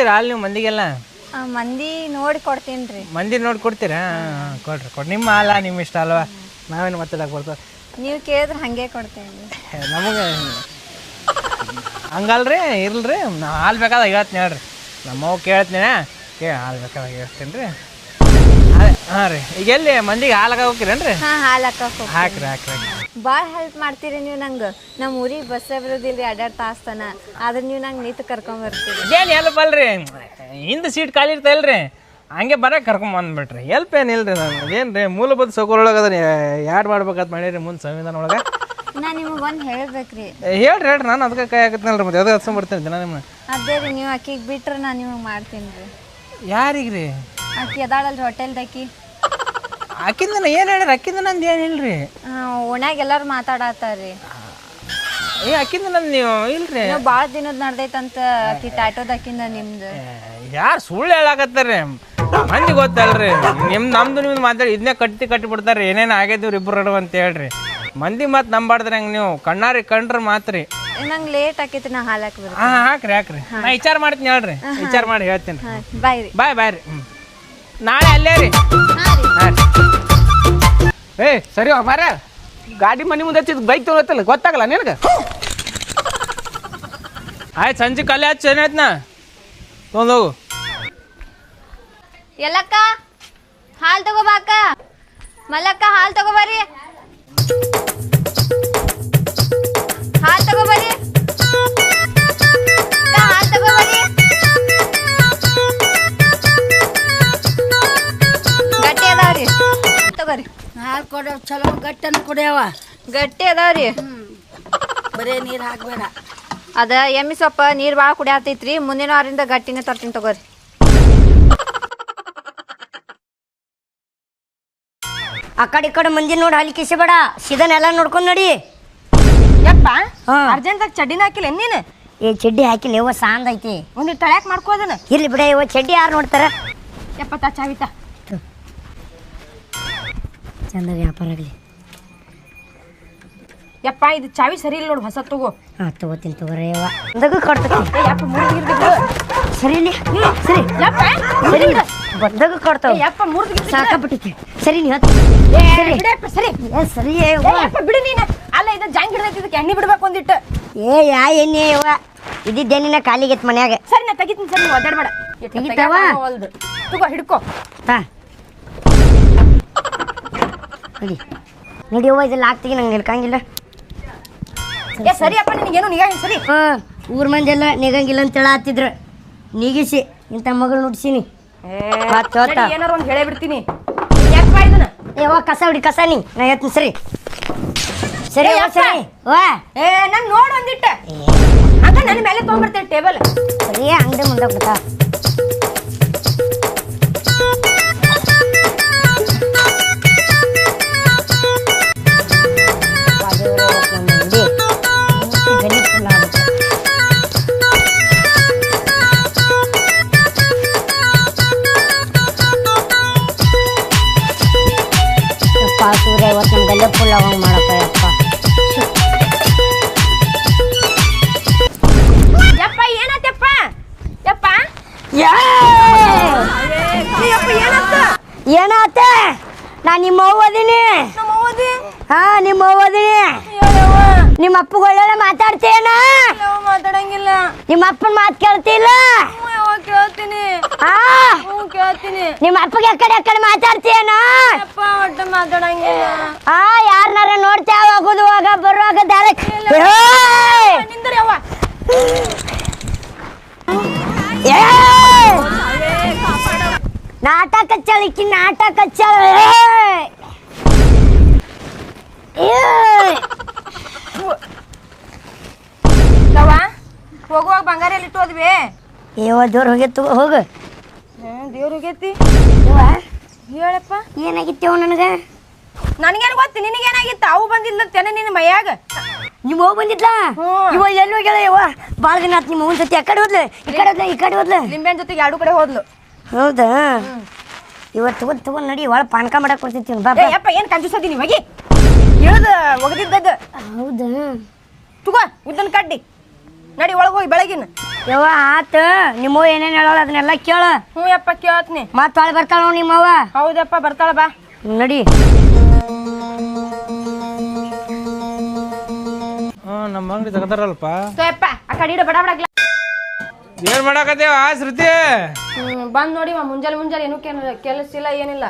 ಕೊಡ್ತೀರಾ ಅಲ್ಲಿ ನೀವು ಮಂದಿಗೆಲ್ಲ? ಆ, ಮಂದಿ ನೋಡಿ ಕೊಡ್ತೀನಿ ರೀ. ಮಂದಿ ನೋಡಿ ಕೊಡ್ತೀರಾ? ಹಾಂ ಕೊಡ್ರಿ ಕೊಡ್ರಿ. ನಿಮ್ಮ ಹಾಲ ನಿಮ್ಮ ಇಷ್ಟ ಅಲ್ವಾ? ನಾವೇನು ಮಾತಾಡಕ್ಕೆ ಬರ್ತದೆ ನೀವು ಕೇಳಿದ್ರೆ ಹಾಗೆ ಕೊಡ್ತೀನಿ ರೀ. ನಮಗೆ ಹಂಗಲ್ರಿ ಇರಲ್ರಿ. ನಾ ಹಾಲು ಬೇಕಾದಾಗ ಹೇಳ್ತೀನಿ ಹೇಳ್ರಿ. ನಮ್ಮವ್ ಕೇಳ್ತೀನಿ. ಕೇ ಹಾಲು ಬೇಕಾದಾಗ ಹೇಳ್ತೀನಿ ರೀ. ಹಾಂ ರೀ. ಈಗ ಎಲ್ಲಿ ಮಂದಿಗೆ ಹಾಲು ಹೋಗ್ತೀರೇನ್ರಿ? ಹಾಂ ಹಾಲು ಹಾಕಕ್ಕೆ ಹಾಕ್ರಿ ಹಾಕ್ರಿ. ಭಾಳ ಹೆಲ್ಪ್ ಮಾಡ್ತೀರಿ ನೀವು ನಂಗೆ. ನಮ್ಮ ಊರಿಗೆ ಬಸ್ಸೇ ಬರೋದಿಲ್ಲ ರೀ ಎರಡೆರಡು ತಾಸು ತನ. ಆದ್ರೆ ನೀವು ನಂಗೆ ನಿಂತು ಕರ್ಕೊಂಬರ್ತೀರಿ ಏನು ಹೆಲ್ಪ್ ಅಲ್ರಿ? ಹಿಂದೆ ಸೀಟ್ ಖಾಲಿ ಇರ್ತಾ ಇಲ್ರಿ? ಹಂಗೆ ಬರಕ್ಕೆ ಕರ್ಕೊಂಡ್ ಬಂದ್ಬಿಟ್ರಿ. ಎಲ್ಪ್ ಏನಿಲ್ಲ ರೀ ನಾನು ಏನು ರೀ ಮೂಲಭೂತ ಸೌಕರ್ಯೊಳಗೆ ಅದನ್ನ ಯಾಡ್ ಮಾಡ್ಬೇಕಂತ ಮಾಡಿರಿ ಮುಂದೆ ಸಂವಿಧಾನ ಒಳಗೆ? ನಾ ನಿಮಗೆ ಒಂದು ಹೇಳ್ಬೇಕ್ರಿ. ಹೇಳ್ರಿ ಹೇಳ್ರಿ. ನಾನು ಅದಕ್ಕೆ ಕೈ ರೀ ಮತ್ತೆ. ಅದಕ್ಕೆ ಹಚ್ಕೊಂಡ್ಬರ್ತೀನಿ ದಿನ ನಿಮ್ಮ ಅದೇ ರೀ ನೀವು ಅಕ್ಕಿಗೆ ಬಿಟ್ರೆ ನಾನು ನಿಮಗೆ ಮಾಡ್ತೀನಿ ರೀ. ಯಾರಿಗೆ ರೀ ಆಕಿ ಅದಾಳಲ್ರಿ ಹೋಟೆಲ್ದಾಕಿ ಅಕ್ಕಿಂದ ಏನು ಹೇಳ್ರಿ ಅಕ್ಕಿಂದ ನಂದು ಏನಿಲ್ರಿ ಓಣ್ಯಾಗ ಎಲ್ಲರೂ ಮಾತಾಡತ್ತಾರ್ರಿ ಏ ಅಕ್ಕಿಂದ ನಂದು ನೀವು ಇಲ್ರಿ? ನೀವು ಭಾಳ ದಿನದ ನಡ್ದೈತಂತ ಆಕಿ ಅಕ್ಕಿಂದ ನಿಮ್ದು. ಯಾರು ಸುಳ್ಳು ಹೇಳಾಕತ್ತಾರ್ರಿ? ಮಂದಿ ಗೊತ್ತಲ್ರಿ. ನಿಮ್ ನಮ್ದು ನಿಮ್ದು ಮಾತಾಡಿ ಇದನ್ನೇ ಕಟ್ಟಿ ಕಟ್ಟಿ ಬಿಡ್ತಾರೆ ಏನೇನು ಆಗೈತಿವ್ರಿ ಇಬ್ರು ಅಂತ ಹೇಳ್ರಿ. ಮಂದಿ ಮತ್ತೆ ನಂಬಾರ್ದ್ರಿ ಹಂಗೆ ನೀವು? ಕಣ್ಣಾರಿ ಕಂಡ್ರೆ ಮಾತ್ರಿ. ನಂಗೆ ಲೇಟ್ ಆಕೈತಿ ನಾ ಹಾಲು ಹಾಕಿ ಹಾಂ ಹಾಕ್ರಿ ಹಾಕ್ರಿ. ನಾ ವಿಚಾರ ಮಾಡ್ತೀನಿ ಹೇಳ್ರಿ. ವಿಚಾರ ಮಾಡಿ ಹೇಳ್ತೀನಿ. ಬಾಯ್ ರೀ. ಬಾಯ್ ಬಾಯ್ ರೀ. ಹ್ಞೂ ನಾಳೆ ಅಲ್ಲೇ ರೀ. ರೀ. ಹಾಂ ರೀ. ಏ ಸರಿ ಮಾರ ಗಾಡಿ ಮನೆ ಮುಂದೆ ಹಚ್ಚಿದ್ ಬೈಕ್ ತೊಗೊಳತ್ತಲ್ಲ ಗೊತ್ತಾಗಲ್ಲ ನಿನಗೆ? ಆಯ್ತು ಸಂಜೆ ಕಲೆ ಹಚ್ಚಿ ಏನಾಯ್ತು ನಾ ಹೋಗು. ಎಲ್ಲಕ್ಕ ಹಾಲು ತಗೋಬಾಕ ಮಲ್ಲಕ್ಕ ಹಾಲು ತಗೋಬರ್ರಿ ಚಲೋ ಗಟ್ಟನ ಕುಡಿಯವ ಗಟ್ಟಿ ಅದಾವ್ರಿ. ಬರೇ ನೀರು ಹಾಕ್ಬೇಡ. ಅದ ಎಮ್ಮಿ ಸೊಪ್ಪ ನೀರು ಭಾಳ ಕುಡಿಯತೈತ್ರಿ ಮುಂದಿನ ಅವರಿಂದ ಗಟ್ಟಿನ ತರ್ತೀನಿ ತಗೋರಿ. ಆ ಕಡೆ ಈ ಕಡೆ ಮಂದಿ ನೋಡಿ ಅಲ್ಲಿ ಕಿಸಬೇಡ ಸಿದನೆಲ್ಲ ನೋಡ್ಕೊಂಡು ನೋಡಿ. ಯಪ್ಪ ಹಾ. ಅರ್ಜೆಂಟಾಗಿ ಚಡ್ಡಿನ ಹಾಕಿಲ್ಲ ನೀನು? ಏ ಚಡ್ಡಿ ಹಾಕಿಲ್ಲ ಯವ್ವ ಸಾಂದ್ ಐತಿ. ಒಂದು ತಳ್ಯಾಕ್ ಅದನ್ನ. ಇರ್ಲಿ ಬಿಡ ಯವ್ವ ಚಡ್ಡಿ ಯಾರು ನೋಡ್ತಾರ? ಯಪ್ಪ ತಾ ಚಾವಿತ. ಚಂದ ವ್ಯಾಪಾರ ಆಗಲಿ. ಯಪ್ಪ ಇದು ಚಾವಿ ಸರಿ ಇಲ್ಲ ನೋಡು ಹೊಸ ತಗೋ. ಹಾ ತಗೋತೀನಿ ತಗೋರಿ ಅವ್ವ. ಬಂದಾಗ ಕೊಡ್ತೈತಿ ಏ ಯಪ್ಪ ಮುರಿದು ಸರಿ ಇಲ್ಲಿ. ಸರಿ. ಯಪ್ಪ ಸರಿ ಬಂದಾಗ ಕೊಡ್ತಾವ ಯಪ್ಪ ಮುರಿದು ಸಾಕಾಗ್ಬಿಟ್ಟೈತಿ ಸರಿ ನೀ ಹತ್ತು. ಸರಿ. ಬಿಡಪ್ಪ ಸರಿ. ಏ ಸರಿ ಏ ಯಪ್ಪ ಬಿಡು ನೀನ. ಅಲ್ಲ ಇದು ಜಾಂಗ್ ಹಿಡ್ದೈತಿ ಇದಕ್ಕೆ ಎಣ್ಣೆ ಬಿಡ್ಬೇಕು ಒಂದಿಟ್ಟು. ಏ ಯಾ ಎಣ್ಣೆ ಯವ್ವ. ಇದ್ದಿದ್ದೇನಿನ ಕಾಲಿಗೆ ಮನ್ಯಾಗ. ಸರಿ ನಾ ತೆಗಿತೀನಿ ಸರಿ ನೀವು ಒದ್ದಾಡ್ಬೇಡ. ತೆಗಿತಾವ? ಒಲ್ದು. ತಗೋ ಹಿಡ್ಕೋ. ಹಾ. ನೋಡಿ. ನೋಡಿ ಯವ್ವ ಇದು ಲಾಕ್ತಿಗೆ ನಂಗೆ ನಿಲ್ಕಂಗಿಲ್ಲ ಏ ಸರಿ ಅಪ್ಪ ನಿನಗೇನು ನಿಗಾ ಹಿಂಗೆ ಸರಿ. ಹಾ ಊರ್ ಮಂದಿ ಎಲ್ಲ ನಿಗಂಗಿಲ್ಲ ಅಂತ ಹೇಳತ್ತಿದ್ರು ನೀಗಿಸಿ ಇಂಥ ಮಗಳು ನುಡ್ಸಿನಿ. ಮತ್ತ್ ಹೋತ. ಏನಾರ ಒಂದು ಹೇಳೇ ಬಿಡ್ತೀನಿ. ಯಪ್ಪ ಇದನ್ನ? ಏ ಕಸ ಹೊಡಿ ಕಸ ನೀ. ನಾ ಹೇಳ್ತೀನಿ ಸರಿ. ಸರಿ ಏ, ಸರಿ. ವಾ. ಏ ನಾನು ನೋಡು ಒಂದಿಟ್ಟು. ಹಂಗ ನನ್ನ ಮೇಲೆ ತೊಗೊಂಡ್ಬರ್ತೇನೆ ಟೇಬಲ್? ಸರಿ ಅಂಗಡಿ ಮುಂದೆ ಫುಲ್ ಅವಂಗ ಮಾಡಪ್ಪ ಯಪ್ಪ ಏನಾತಪ್ಪ ಯಪ್ಪ ಯಪ್ಪ ಏನಾತ ಏನಾತ ನಾ ನಿಮ್ಮ ಅವ್ವ ಅದೀನಿ ನಮ್ಮ ಓದಿ ಹಾ ನಿಮ್ಮ ಅದೀನಿ ನಿಮ್ಮ ಅಪ್ಪಗಳೆಲ್ಲ ಮಾತಾಡ್ತೇನ ಮಾತಾಡಂಗಿಲ್ಲ ನಿಮ್ಮ ಅಪ್ಪನ ಮಾತು ಕೇಳ್ತಿಲ್ಲ ಕೇಳ್ತೀನಿ. ಹಾ. ಹ್ಞೂ ಕೇಳ್ತೀನಿ. ನಿಮ್ಮ ಅಪ್ಪಗೆ ಆ ಕಡೆ ಆ ಮಾತಾಡಂಗ ಮಾತಾಡ್ತೀಯನ? ಯಪ್ಪ ಒಟ್ಟು ಮಾತಾಡಂಗಿಲ್ಲ. ಹೋಗ ಯಾರನ್ನಾರ ನೋಡ್ತೇವ ಹೋಗುದುವಾಗ ಬರುವಾಗ ದಾರಕ್ ನಿಂದ್ರಿ ಅವ್ವ. ನಾಟಕ ಚಳಿಕಿ ನಾಟಕ ಚಳ ಯವ್ವ ಹೋಗುವಾಗ ಬಂಗಾರ ಎಲ್ಲಿ ಇಟ್ಟು ಹೋದ್ವಿ. ಏವ ಜೋರ್ ಹೋಗಿತ್ತು ಹೋಗು. ಹ್ಞೂ ದೇವ್ರ ಹೋಗೈತಿ ಹೇಳಪ್ಪ. ಏನಾಗಿತ್ತೇವ ನನಗ? ನನಗೇನು ಗೊತ್ತು ನಿನಗೇನಾಗಿತ್ತು? ಅವು ಬಂದಿಲ್ಲ ತೆನೆ ನಿನ್ನ ಮೈಯಾಗ. ನಿಮ್ಮ ಹೋಗಿ ಬಂದಿದ್ಲ? ಇವ ಎಲ್ಲಿ ಹೋಗ್ಯಾಳ ಇವ ಭಾಳ ದಿನ ಆತ್ ನಿಮ್ಮ ಜೊತೆ ಆ ಕಡೆ ಹೋದ್ಲು? ಈ ಕಡೆ ಹೋದ್ಲ ಈ ಕಡೆ ಹೋದ್ಲ? ನಿಂಬೆನ್ ಜೊತೆಗೆ ಎರಡು ಕಡೆ ಹೋದ್ಲು. ಹೌದಾ? ಇವತ್ತು ತಗೊಂಡ್ ತಗೊಂಡ್ ನಡಿ ಒಳ ಪಾನಕ ಮಾಡಕ್ ಕೊಡ್ತಿರ್ತೀನಿ ಬಾ. ಯಪ್ಪ ಏನು ಕಂಜೂಸದಿ ಹೋಗಿ. ಹೇಳ್ದ ಒಗದಿದ್ದದ್ದು. ಹೌದಾ? ತಗೋ ಉದ್ದನ್ ಕಡ್ಡಿ. ನಡಿ ಒಳಗೆ ಹೋಗಿ ಬೆಳಗಿನ. ಯವ್ವ ಆತ. ನಿಮ್ಮವ್ವ ಏನೇನ್ ಹೇಳೋಳ ಅದನ್ನೆಲ್ಲ ಕೇಳ. ಹ್ಞೂ ಅಪ್ಪ ಕೇಳತ್ನಿ. ಮತ್ತ ಹೊಳೆ ಬರ್ತಾಳ ನೋಡಿ ನಿಮ್ಮವ್ವ ಹೌದಪ್ಪ ಬರ್ತಾಳ ಬಾ. ನಡಿ. ಹಾಂ ನಮ್ಮ ಅಂಗಡಿ ತಗದಾರಲ್ಪ ಸೊ ಯಪ್ಪ ಆ ಕಡೆ ಇಡ ಬಡ ಬಡ ಗ್ಲಾ- ಏನು ಮಾಡಾಕತ್ತೇವ ಆ ಶ್ರುತಿ? ಬಂದ್ ನೋಡಿ ಮುಂಜಾನೆ ಮುಂಜಾನೆ ಏನೂ ಕೆಲ ಕೆಲಸ ಇಲ್ಲ ಏನಿಲ್ಲ.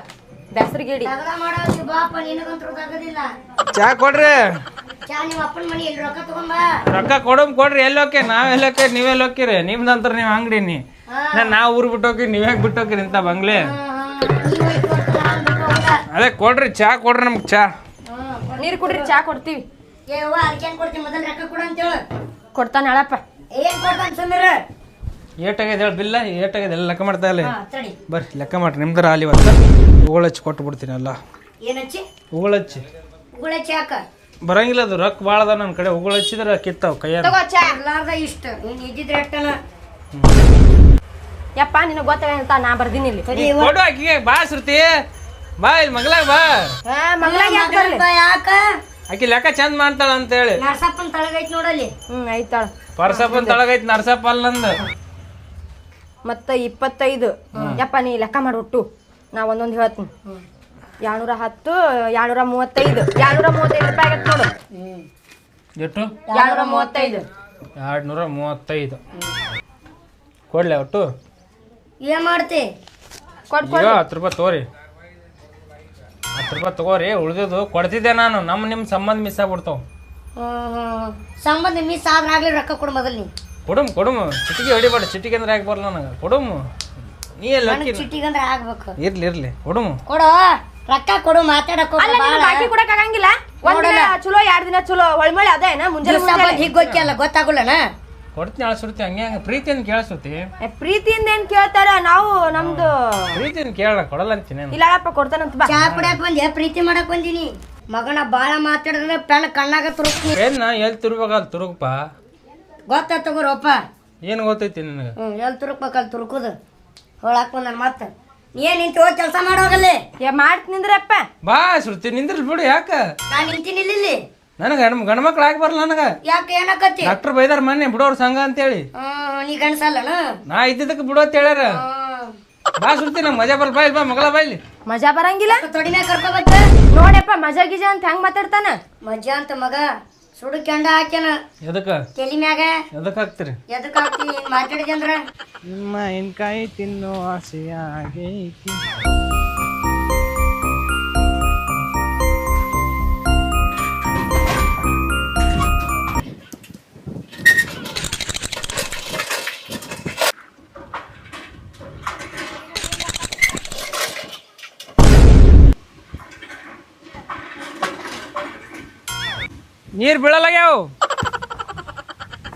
ಬಾಪ ನಿನಗಂತೂ ಆಗೋದಿಲ್ಲ ಚಾ ಕೊಡ್ರಿ. ಚಾ ನಿಮ್ಮ ಅಪ್ಪನ ಮನೆ ಎಲ್ಲಿ ರೊಕ್ಕ ತಗೊಂಬ ರೊಕ್ಕ ಕೊಡಮ್ ಕೊಡ್ರಿ ಎಲ್ಲೋಕೆ ಹೋಗಿ ನಾವ್ ಎಲ್ಲಿ ಹೋಗಿ ನೀವೆಲ್ಲಿ ಹೋಗಿರಿ ನಿಮ್ದಂತ್ರ ನೀವು ಅಂಗಡಿ ನೀ. ನಾ ನಾವು ಊರು ಬಿಟ್ಟು ಹೋಗಿ ನೀವ್ ಹೇಗೆ ಬಿಟ್ಟು ಇಂತ ಇಂಥ ಬಂಗ್ಲೆ? ಅದೇ ಕೊಡ್ರಿ ಚಾ ಕೊಡ್ರಿ ನಮ್ಗೆ ಚಾ. ನೀರ್ ಕುಡ್ರಿ ಚಾ ಕೊಡ್ತೀವಿ. ಏವ್ವ ಅರ್ಜೆಂಟ್ ಕೊಡ್ತೀನಿ ಮೊದಲು ರೊಕ್ಕ ಕೊಡು ಅಂತೇಳು. ಕೊಡ್ತಾನ ಹೇಳಪ್ಪ. ಏನ್ ಕೊಡ್ತಾನೆ ಹೇಳಿ ಬಿಲ್ಲ ಏಟಾಗಿದೆ ಎಲ್ಲ ಲೆಕ್ಕ ಮಾಡ್ತಾ ಇಲ್ಲ ತಡಿ. ಬರ್ರಿ ಲೆಕ್ಕ ಮಾಡ್ರಿ ನಿಮ್ದ್ರ ಅಲ್ಲಿ ಇವತ್ತು. ಕೊಟ್ಟು ಬಿಡ್ತೀನಿ ಎಲ್ಲ. ಏನಚ್ಚಿ ಹಾಕ ಬರಂಗಿಲ್ಲ ಅದು ರೊಕ್ಕ ಭಾಳ ಅದ ನನ್ನ ಕಡೆ. ಉಗುಳು ಹಚ್ಚಿದ್ರೆ ಕಿತ್ತಾವ ಕೈಯಾಗ. ತಗೋ ಚಾ. ಇರ್ಲಾರ್ದ ಇಷ್ಟ. ನೀನ್ ಇದ್ದಿದ್ರೆ ಎಷ್ಟನ? ಯಪ್ಪ ನಿನಗ್ ಗೊತ್ತಾಗ ಅಂತ ನಾ ಬರ್ದಿನಿ ಇಲ್ಲಿ. ಸರಿ ಕೊಡು ಆಕಿಗೆ ಬಾ ಶ್ರುತಿ. ಬಾ ಇಲ್ಲಿ ಮಗ್ಲಾಗ ಬಾ. ಮಗ್ಳಾಗ್ ಯಾಕ್ ಬರ್ಲಿ? ಯಾಕ ಆಕಿ ಲೆಕ್ಕ ಚಂದ ಮಾಡ್ತಾಳ ಅಂತೇಳಿ. ನರ್ಸಪ್ಪನ ತಳಗೈತ್ ನೋಡಲ್ಲಿ. ಹ್ಮ್ ಐತಾಳ. ಪರ್ಸಪ್ಪನ್ ನರಸಪ್ಪ ನರ್ಸಪ್ಪ ಅಲ್ಲಂದು ಮತ್ತ ಇಪ್ಪತ್ತೈದು. ಯಪ್ಪ ನೀ ಲೆಕ್ಕ ಮಾಡಿ ಒಟ್ಟು. ನಾ ಒಂದೊಂದು ಹೇಳ್ತೀನಿ. ಎರಡ್ನೂರ ಹತ್ತು ಎರಡ್ನೂರ ಮೂವತ್ತೈದು ಎರಡ್ನೂರ ಮೂವತ್ತೈದು ರೂಪಾಯಿ ಆಗತ್ತೆ ನೋಡು. ಎಷ್ಟು? ಎರಡ್ನೂರ ಮೂವತ್ತೈದು ಎರಡು ನೂರ ಮೂವತ್ತೈದು ಕೊಡ್ಲೆ ಒಟ್ಟು? ಏನ್ ಮಾಡ್ತಿ? ಕೊಡ್ ಈಗ ಹತ್ತು ರೂಪಾಯಿ ತಗೋರಿ. ಹತ್ತು ರೂಪಾಯಿ ತಗೋರಿ ಉಳ್ದಿದ್ದು ಕೊಡ್ತಿದ್ದೆ ನಾನು. ನಮ್ಮ ನಿಮ್ಮ ಸಂಬಂಧ ಮಿಸ್ ಆಗ್ಬಿಡ್ತಾವ. ಹ್ಮ್, ಹ್ಮ್. ಸಂಬಂಧ ಮಿಸ್ ಆದ್ರೆ ಆಗ್ಲಿ ರೊಕ್ಕ ಕೊಡು ಮೊದಲು ನೀ. ಕೊಡುಮ್ ಕೊಡುಮ್. ಚಿಟಿಗೆ ಹೊಡಿಬೇಡ ಚಿಟಿಗೆ ಅಂದ್ರೆ ಯಾಕೆ ಬರಲ್ಲ ನನಗೆ. ಕೊಡುಮ್. ನೀ ಎಲ್ಲ ನನಗ್ ಚಿಟ್ಟಿಗಂದ್ರ ಆಗ್ಬೇಕು. ಇರ್ಲಿ ಇರ್ಲಿ. ಕೊಡುಮ್. ಕೊಡು. ರೊಕ್ಕ ಕೊಡು ಮಾತಾಡಕ್ ಅಲ್ಲ ನಿನ್ ಬಾಕಿ ಕೊಡಕ್ ಆಗಂಗಿಲ್ಲ. ಒಂದ್ ದಿನ ಚಲೋ ಎರಡ್ ದಿನ ಚಲೋ ಒಳ್ಮಳೆ ಅದೇನ ಮುಂಜಾನೆ ಮುಂಜಾನೆ. ಹೀಗ್ ಗೊತ್ತಿಲ್ಲ ಗೊತ್ತಾಗುಲ್ಲನ? ಕೊಡ್ತೀನಿ ಅಳ್ಸುರ್ತಿ ಹಂಗೆ ಹಂಗೆ ಪ್ರೀತಿಯಿಂದ ಕೇಳಿಸುತ್ತಿ ಏ, ಪ್ರೀತಿಯಿಂದ ಏನ್ ಕೇಳ್ತಾರ? ನಾವು ನಮ್ದು ಪ್ರೀತಿಯಿಂದ ಕೇಳ ಕೊಡಲ್ಲ ಅಂತೀನಿ ಇಲ್ಲಪ್ಪ ಕೊಡ್ತಾನಂತ ಬಾ. ಚಾ ಕುಡಿಯಕ್ ಬಂದ್ಯಾ? ಪ್ರೀತಿ ಮಾಡಕ್ ಬಂದಿನಿ. ಮಗನ ಬಾಳ ಮಾತಾಡಿದ್ರೆ ಪೆನ್ ಕಣ್ಣಾಗ ತುರುಕ್ನಿ ಏನ ಎಲ್ಲಿ ತುರ್ಬೇಕಲ್ಲ ತುರುಗಪ್ಪ ಗೊತ್ತ ತಗೋರಪ್ಪ. ಏನು ಗೊತ್ತೈತಿ ನಿನಗೆ? ಹ್ಮ್ ಎಲ್ಲಿ ತುರುಕ್ಬೇಕಲ್ಲಿ ತುರುಕುದು. ಹೋಳಾಕ್ ಬಂದ ಮತ್ತ. ನಿಂತು ಹೋಗಿ ಕೆಲಸ ಮಾಡೋಗಲ್ಲಿ ಏ ಮಾಡ್ತೀನಿಂದ್ರಪ್ಪ ಬಾ ಶ್ರುತಿ ನಿಂದ್ರಲ್ ಬಿಡು ಯಾಕ? ನಾನು ನಿಂತೀನಿ ಇಲ್ಲಿ ನನಗೆ ಗಂಡ ಗಂಡ ಮಕ್ಳು ಆಗಿ ಬರಲ್ಲ ನನಗೆ. ಯಾಕೆ ಏನಕತ್ತಿ? ಡಾಕ್ಟರ್ ಬೈದಾರ ಮೊನ್ನೆ ಬಿಡೋರ್ ಸಂಘ ಅಂತೇಳಿ. ಹ್ಮ್ ನೀ ಗಂಡಸಲ್ಲನ ನಾ ಇದ್ದಿದ್ದಕ್ಕೆ ಬಿಡೋ ಅಂತ ಹೇಳ್ಯಾರ ಬಾ ಸುರ್ತಿ ನಂಗೆ ಮಜಾ ಬರ್ ಬಾಯ್ಲಿ ಬಾ ಮಗಳ ಬಾಯ್ಲಿ ಮಜಾ ಬರಂಗಿಲ್ಲ? ತೊಡಿನ ಕರ್ಕೊಬತ್ತ? ನೋಡಪ್ಪ ಮಜಾ ಗಿಜಾ ಅಂತ ಹೆಂಗ್ ಮಾತಾಡ್ತಾನ? ಮಜಾ ಅಂತ ಮಗ. ಸುಡು ಕೆಂಡ ಹಾಕ್ಯಾನ. ಎದಕ್ಕೆ? ತಲಿ ಮ್ಯಾಗ. ಎದಕ್ಕೆ ಹಾಕ್ತೀರಿ? ಎದಕ್ ಹಾಕ್ತಿ? ಹಿಂಗ್ ಮಾತಾಡಿದೆ ಅಂದ್ರ ನಿಮ್ಮ ಇನ್ಕಾಯಿ ತಿನ್ನೋ ಆಸೆಯಾಗೈತಿ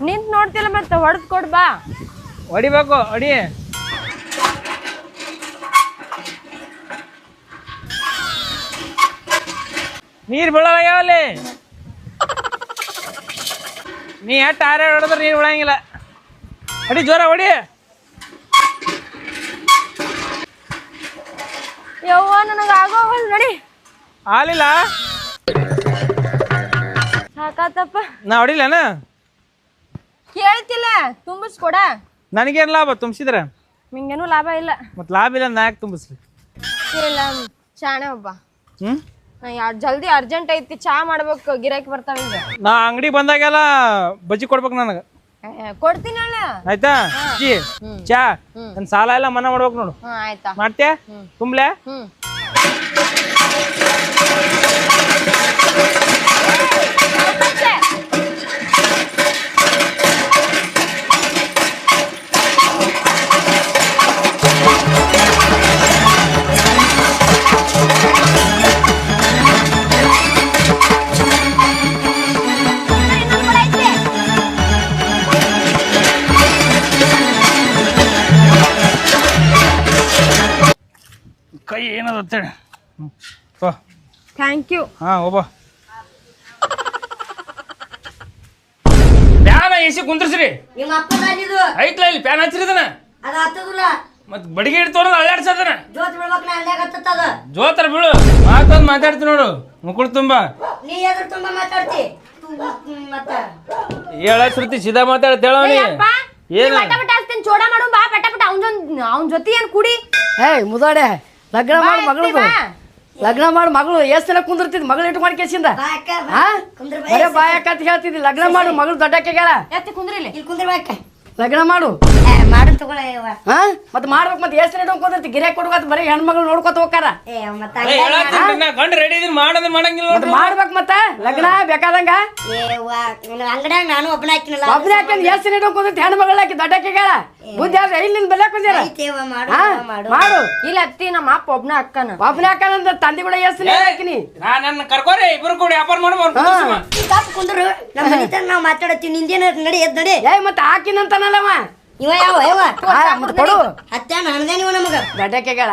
ನಿಂತ್ ನೋಡ್ತಿಲ್ಲ ಮತ್ತೆ ಹೊಡೆದ್ ಕೊಡ್ ಬಾ. ಹೊಡಿಬೇಕು ಹೊಡಿ. ನೀರ್ ಬೀಳಲಾಗ್ಯಾವಲ್ಲಿ ನೀ ಎಟ್ ಆರ ಹೊಡೆದ್ರೆ ನೀರ್ ಬಿಳಂಗಿಲ್ಲ. ಹೊಡಿ ಜೋರ ಹೊಡಿ. ಯವ್ವ ನನಗ ಆಗೋವಲ್ ನಡಿ. ಆಲಿಲ್ಲ ಸಾಕಾತಪ್ಪ. ನಾ ಹೊಡಿಲೇನ ಕೇಳ್ತಿಲ್ಲ ತುಂಬಿಸ್ ಕೊಡ ನನಗೇನು ಲಾಭ ತುಂಬಿಸಿದ್ರೆ ನಿಂಗೇನು ಲಾಭ ಇಲ್ಲ ಮತ್ತೆ ಲಾಭ ಇಲ್ಲ ನಾ ಯಾಕೆ ತುಂಬಿಸ್ಲಿ ಇಲ್ಲ ಶಾಣೆ ಒಬ್ಬ ಯಾ- ಜಲ್ದಿ ಅರ್ಜೆಂಟ್ ಐತಿ ಚಾ ಮಾಡ್ಬೇಕು ಗಿರಾಕಿ ಬರ್ತಾವ ನಾ ಅಂಗಡಿ ಬಂದಾಗೆಲ್ಲ ಬಜ್ಜಿ ಕೊಡ್ಬೇಕು ನನಗೆ ಕೊಡ್ತೀನಿ ಅಲ್ಲ ಆಯ್ತಾ ಚಾ ನನ್ನ ಸಾಲ ಎಲ್ಲ ಮನ ಮಾಡ್ಬೇಕು ನೋಡು ಹ್ಮ್ ಆಯ್ತಾ ಮಾಡ್ತೀಯ ತುಂಬ್ಲೆ ಹ್ಮ್ ಥ್ಯಾಂಕ್ ಯು ಹಾ ಒಬ್ಬ ಪ್ಯಾನ ಎಸಿ ಕುಂದ್ರಸ್ರಿ. ನಿಮ್ಮ ಅಪ್ಪ ಇದು ಐತ್ಲ ಇಲ್ಲಿ ಪ್ಯಾನ್ ಹಚ್ಚಿರಿದನ ಅದು ಹತ್ತದಿಲ್ಲ. ಮತ್ ಬಡಿಗೆ ಇಡ್ತು ಅಂದ್ರೆ ಅಳ್ಳಾಡ್ಸದನ ಜೋತ್ ಬಿಡ್ಬೇಕು ನಾ ಜೋತರ ಬೀಳು. ಮಾತೊಂದು ಮಾತಾಡ್ತೀನಿ ನೋಡು ಮುಕುಳ್ ತುಂಬಾ. ನೀ ಎದ್ರ ತುಂಬಾ ಮಾತಾಡ್ತಿ. ಮತ್ತ ಹೇಳ ಶ್ರುತಿ ಸೀದಾ ಮಾತಾಡ್ತೇಳ ಅಪ್ಪ ಏನು? ಪಟ ಪಟ ಹಚ್ತೀನಿ ಚೋಡ ಮಾಡು ಬಾ ಪಟ ಪಟ. ಅವ್ನ ಅವ್ನ ಜೊತೆ ಏನ್ ಕುಡಿ? ಏಯ್ ಮುದಾಡೆ. ಲಗ್ನ ಮಾಡಿ ಬಾ, ಮಗಳದು. ಬಾ. ಲಗ್ನ ಮಾಡು ಮಗಳು ಎಷ್ಟ್ ಸಲ ಕುಂದಿರ್ತಿದ್ ಮಗಳು ಇಟ್ಕೊಂಡು ಕೇಸಿಂದ? ಬಾಯ್ ಬರೇ ಅಂತ ಹೇಳ್ತಿದ್ದಿ ಲಗ್ನ ಮಾಡು ಮಗಳು ದೊಡ್ಡಕ್ಕೆ ಹೇಳ ಎತ್ತಿ ಕುಂದ್ರಿ ಇಲ್ಲಿ ಕುಂದ್ರಬೇಕ ಲಗ್ನ ಮಾಡು. ಮಾಡು ತಗೊಳ ಹಾ ಮತ್ ಮಾಡ್ಬೇಕು ಮತ್ತೆ ಎಷ್ಟ್ ಸಲ ಗಿರೇ ಕೊಡ್ಬೇಕು ಕೊಡ್ಕೋತ ಬರೀ ಹೆಣ್ಮಗಳು ನೋಡ್ಕೊತ ಹೋಗಾರ ಏ ಮತ್ತ ಏ, ಹೇಳತ್ತೀನಿ ನಾ. ಗಂಡ ರೆಡಿ ಇದೀನಿ ಮಾಡೋದು ಮಾಡಂಗಿಲ್ಲ ಮಾಡ್ಬೇಕು ಮತ್ತ? ಲಗ್ನ ಬೇಕಾದಂಗ? ಅಂಗಡ್ಯಾಗ ನಾನು ಒಬ್ಬನ ಹಾಕಿನಲ್ಲ ಒಬ್ಬನೇ ಎಷ್ಟ್ ಇಟ್ಕೊಂಡ್ಕೊಂದಿರ್ತಿ ಹೆಣ್ಮಗಳು ಹಾಕಿ ದೊಡ್ಡ ಕೇಳ ಬುದ್ಧಿ ಆದ್ರೆ ಇಲ್ಲಿಂದ ಬೆಲೆ ಕುಂದಿರ? ಮಾಡು ಹಾ ಮಾಡು ಇಲ್ಲ ಅತ್ತಿ ನಮ್ಮ ಅಪ್ಪ ಒಬ್ನ ಅಕ್ಕನ. ಒಬ್ಬನೇ ಹಾಕಂದ್ರ ತಂದೆ ಕೂಡ ಎಷ್ಟ್ ಹಾಕಿನಿ? ನಾ ನನ್ನ ಕರ್ಕೋರಿ ಇಬ್ರು ಕೂಡ ವ್ಯಾಪಾರ ಮಾಡುವ ತಪ್ಪು ಕುಂದ್ರು ನಮ್ಮ ಮನಿತನ ನಾವು ಮಾತಾಡತ್ತೀವಿ ನಿಂದೇನ ನಡಿ ಎದ್ ನಡಿ. ಏ ಮತ್ತೆ ಹಾಕಿನಂತಾನಲ್ಲವ ಇವ ಯಾವ ಕೊಡು ಹತ್ತ ನನ್ದೇ ನೀವು ನಮಗ? ಗಡಕೆಗಳ